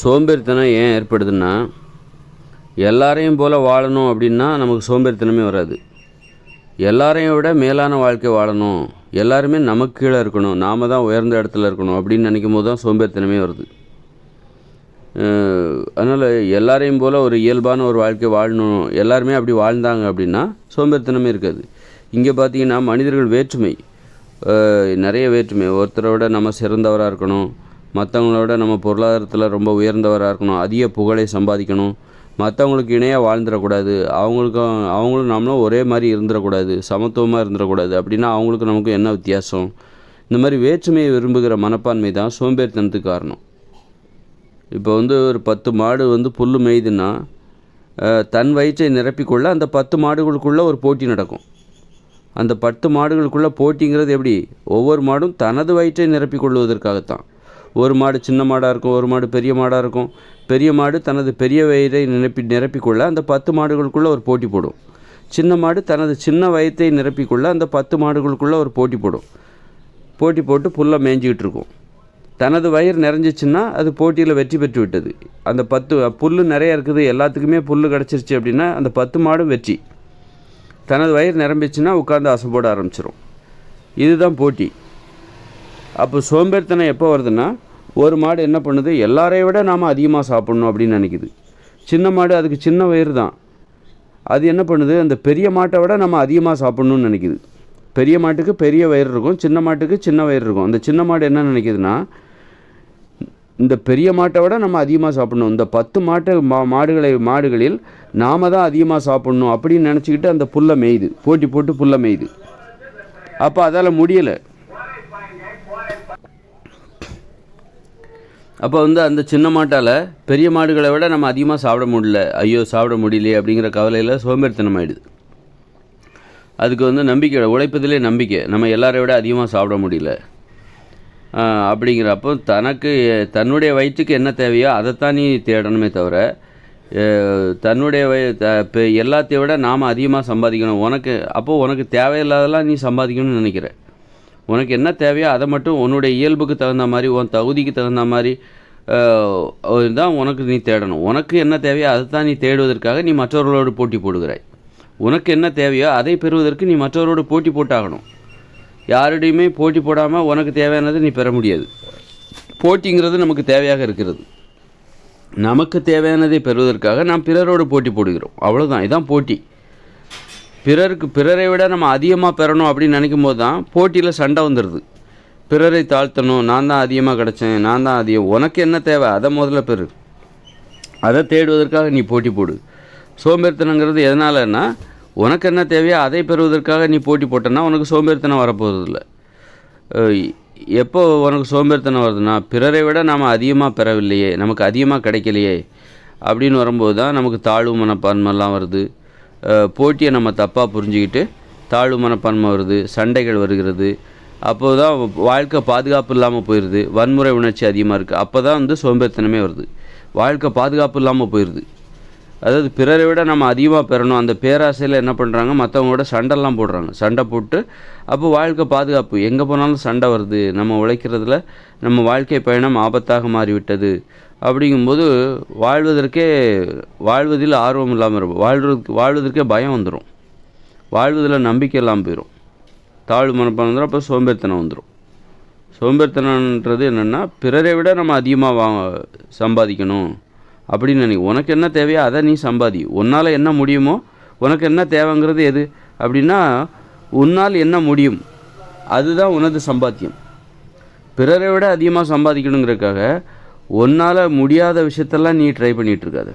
சோம்பேறித்தனம் ஏன் ஏற்படுதுன்னா எல்லாரையும் போல் வாழணும் அப்படின்னா நமக்கு சோம்பேறித்தனமே வராது. எல்லாரையும் விட மேலான வாழ்க்கை வாழணும். எல்லாருமே நமக்கு கீழே இருக்கணும். நாம தான் உயர்ந்த இடத்துல இருக்கணும் அப்படின்னு நினைக்கும் போது தான் சோம்பேறித்தனமே வருது. அதனால் எல்லாரையும் போல் ஒரு இயல்பான ஒரு வாழ்க்கை வாழணும். எல்லாருமே அப்படி வாழ்ந்தாங்க அப்படின்னா சோம்பேறித்தனமே இருக்காது. இங்கே பார்த்தீங்கன்னா மனிதர்கள் வேற்றுமை. நிறைய வேற்றுமை. ஒருத்தரை விட நம்ம சிறந்தவராக இருக்கணும். மற்றவங்களோட நம்ம பொருளாதாரத்தில் ரொம்ப உயர்ந்தவராக இருக்கணும் அதிக புகழை சம்பாதிக்கணும். மற்றவங்களுக்கு இணையாக வாழ்ந்துடக்கூடாது. அவங்களுக்கும் அவங்களும் நம்மளும் ஒரே மாதிரி இருந்துடக்கூடாது சமத்துவமாக இருந்துடக்கூடாது அப்படின்னா அவங்களுக்கு நமக்கு என்ன வித்தியாசம்? இந்த மாதிரி வேற்றுமையை விரும்புகிற மனப்பான்மை தான் சோம்பேறித்தனத்துக்கு காரணம். இப்போ வந்து ஒரு பத்து மாடு வந்து புல் மேய்துன்னா தன் வயிற்றை நிரப்பிக்கொள்ள அந்த பத்து மாடுகளுக்குள்ளே ஒரு போட்டி நடக்கும். அந்த பத்து மாடுகளுக்குள்ளே போட்டிங்கிறது எப்படி? ஒவ்வொரு மாடும் தனது வயிற்றை நிரப்பிக்கொள்வதற்காகத்தான். ஒரு மாடு சின்ன மாடாக இருக்கும் ஒரு மாடு பெரிய மாடாக இருக்கும். பெரிய மாடு தனது பெரிய வயிறை நிரப்பி நிரப்பிக்கொள்ள அந்த பத்து மாடுகளுக்குள்ளே ஒரு போட்டி போடும். சின்ன மாடு தனது சின்ன வயிற்றை நிரப்பிக்கொள்ள அந்த பத்து மாடுகளுக்குள்ளே ஒரு போட்டி போடும். போட்டி போட்டு புல்லை மேய்ஞ்சிக்கிட்டு இருக்கும். தனது வயிறு நிறைஞ்சிச்சுன்னா அது போட்டியில் வெற்றி பெற்று விட்டது. அந்த பத்து புல் நிறைய இருக்குது எல்லாத்துக்குமே புல் கிடச்சிருச்சு அப்படின்னா அந்த பத்து மாடும் வெற்றி. தனது வயிறு நிரம்பிச்சுன்னா உட்காந்து அசை போட ஆரம்பிச்சிடும் இதுதான் போட்டி. அப்போ சோம்பேறித்தனம் எப்போ வருதுன்னா ஒரு மாடு என்ன பண்ணுது? எல்லாரையும் விட நாம் அதிகமாக சாப்பிட்ணும் அப்படின்னு நினைக்குது. சின்ன மாடு அதுக்கு சின்ன வயிறு தான். அது என்ன பண்ணுது? அந்த பெரிய மாட்டை விட நம்ம அதிகமாக சாப்பிட்ணுன்னு நினைக்குது. பெரிய மாட்டுக்கு பெரிய வயிறு இருக்கும் சின்ன மாட்டுக்கு சின்ன வயிறு இருக்கும். அந்த சின்ன மாடு என்ன நினைக்குதுன்னா இந்த பெரிய மாட்டை விட நம்ம அதிகமாக சாப்பிடணும். இந்த பத்து மாட்டை மா மாடுகளை மாடுகளில் நாம் தான் அதிகமாக சாப்பிட்ணும் அப்படின்னு நினச்சிக்கிட்டு அந்த புல்லை மேயுது. போட்டி போட்டு புல்லை மேயுது. அப்போ அதால் முடியலை. அப்போ வந்து அந்த சின்ன மாட்டால் பெரிய மாடுகளை விட நம்ம அதிகமாக சாப்பிட முடியல. ஐயோ சாப்பிட முடியலையே அப்படிங்கிற கவலையில் சோம்பேறித்தனம் ஆயிடுது. அதுக்கு வந்து நம்பிக்கை உழைப்பதிலே நம்பிக்கை. நம்ம எல்லாரை விட அதிகமாக சாப்பிட முடியல. அப்படிங்கிறப்போ தனக்கு தன்னுடைய வயிற்றுக்கு என்ன தேவையோ அதைத்தான் நீ தேடணுமே தவிர தன்னுடைய வய இப்போ எல்லாத்தையும் விட நாம் அதிகமாக சம்பாதிக்கணும். உனக்கு அப்போது உனக்கு தேவையில்லாதெல்லாம் நீ சம்பாதிக்கணும்னு நினைக்கிற. உனக்கு என்ன தேவையோ அதை மட்டும் உன்னுடைய இயல்புக்கு தகுந்த மாதிரி உன் தகுதிக்கு தகுந்த மாதிரி தான் உனக்கு நீ தேடணும். உனக்கு என்ன தேவையோ அதை தான் நீ தேடுவதற்காக நீ மற்றவர்களோடு போட்டி போடுகிறாய். உனக்கு என்ன தேவையோ அதை பெறுவதற்கு நீ மற்றவரோடு போட்டி போட்டாகணும். யாருடையுமே போட்டி போடாமல் உனக்கு தேவையானதை நீ பெற முடியாது. போட்டிங்கிறது நமக்கு தேவையாக இருக்கிறது. நமக்கு தேவையானதை பெறுவதற்காக நாம் பிறரோடு போட்டி போடுகிறோம். அவ்வளோதான் இதுதான் போட்டி. பிறருக்கு பிறரை விட நம்ம அதிகமாக பெறணும் அப்படின்னு நினைக்கும் போது தான் போட்டியில் சண்டை வந்துடுது பிறரை தாழ்த்தணும் நான் தான் அதிகமாக கிடச்சேன் நான் தான் அதிகம் உனக்கு என்ன தேவை? அதை முதல்ல பெறு. அதை தேடுவதற்காக நீ போட்டி போடு. சோம்பேறித்தனங்கிறது எதனாலன்னா உனக்கு என்ன தேவையோ அதை பெறுவதற்காக நீ போட்டி போட்டேன்னா உனக்கு சோம்பேறித்தனம் வரப்போகிறதில்ல எப்போ உனக்கு சோம்பேறித்தனம் வருதுன்னா பிறரை விட நாம் அதிகமாக பெறவில்லையே நமக்கு அதிகமாக கிடைக்கலையே அப்படின்னு வரும்போது தான் நமக்கு தாழ்வு மனப்பான்மைலாம் வருது. போட்டியை நம்ம தப்பாக புரிஞ்சுக்கிட்டு தாழ்வு மனப்பான்மை வருது சண்டைகள் வருகிறது. அப்போ தான் வாழ்க்கை பாதுகாப்பு இல்லாமல் போயிடுது வன்முறை உணர்ச்சி அதிகமாக இருக்குது அப்போ தான் வந்து சோம்பேறித்தனமே வருது. வாழ்க்கை பாதுகாப்பு இல்லாமல் போயிடுது அதாவது பிறரை விட நம்ம அதிகமாக பெறணும். அந்த பேராசையில் என்ன பண்ணுறாங்க மற்றவங்களோட சண்டைலாம் போடுறாங்க. சண்டை போட்டு அப்போ வாழ்க்கை பாதுகாப்பு. எங்கே போனாலும் சண்டை வருது. நம்ம உழைக்கிறதுல நம்ம வாழ்க்கை பயணம் ஆபத்தாக மாறிவிட்டது. அப்படிங்கும்போது வாழ்வதற்கே வாழ்வதில் ஆர்வம் இல்லாமல் இருக்கும் வாழ்வதற்கு வாழ்வதற்கே பயம் வந்துடும் வாழ்வதில் நம்பிக்கை இல்லாமல் போயிடும் தாழ்வு மனப்பான் வந்துடும் அப்போ சோம்பேறித்தனம் வந்துடும் சோம்பேறித்தனன்றது என்னென்னா பிறரை விட நம்ம அதிகமாக வா சம்பாதிக்கணும். அப்படின்னு நினை உனக்கு என்ன தேவையோ அதை நீ சம்பாதி. உன்னால் என்ன முடியுமோ உனக்கு என்ன தேவைங்கிறது எது? அப்படின்னா உன்னால் என்ன முடியும்? அதுதான் உனது சம்பாத்தியம். பிறரை விட அதிகமாக சம்பாதிக்கணுங்கிறதுக்காக உன்னால் முடியாத விஷயத்தெல்லாம் நீ ட்ரை பண்ணிகிட்டு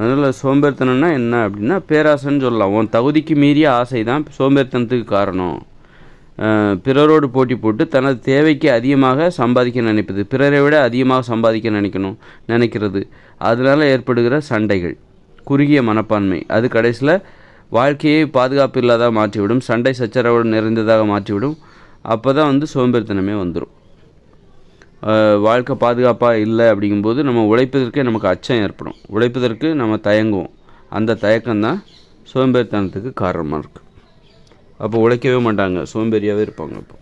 அதனால் சோம்பேறித்தனம்னா என்ன அப்படின்னா பேராசைன்னு சொல்லலாம். உன் தகுதிக்கு மீறிய ஆசை தான் சோம்பேறித்தனத்துக்கு காரணம். பிறரோடு போட்டி போட்டு தனது தேவைக்கு அதிகமாக சம்பாதிக்க நினைப்பது பிறரை விட அதிகமாக சம்பாதிக்க நினைக்கணும் நினைக்கிறது. அதனால் ஏற்படுகிற சண்டைகள். குறுகிய மனப்பான்மை. அது கடைசியில் வாழ்க்கையை பாதுகாப்பு இல்லாத மாற்றிவிடும். சண்டை சச்சரவு நிறைந்ததாக மாற்றிவிடும். அப்போ தான் வந்து சோம்பேறித்தனமே வந்துடும் வாழ்க்கை பாதுகாப்பாக இல்லை அப்படிங்கும்போது நம்ம உழைப்பதற்கே நமக்கு அச்சம் ஏற்படும். உழைப்பதற்கு நம்ம தயங்குவோம். அந்த தயக்கம்தான் சோம்பேறித்தனத்துக்கு காரணமாக இருக்குது அப்போ உழைக்கவே மாட்டாங்க. சோம்பேறியாகவே இருப்பாங்க அப்போ.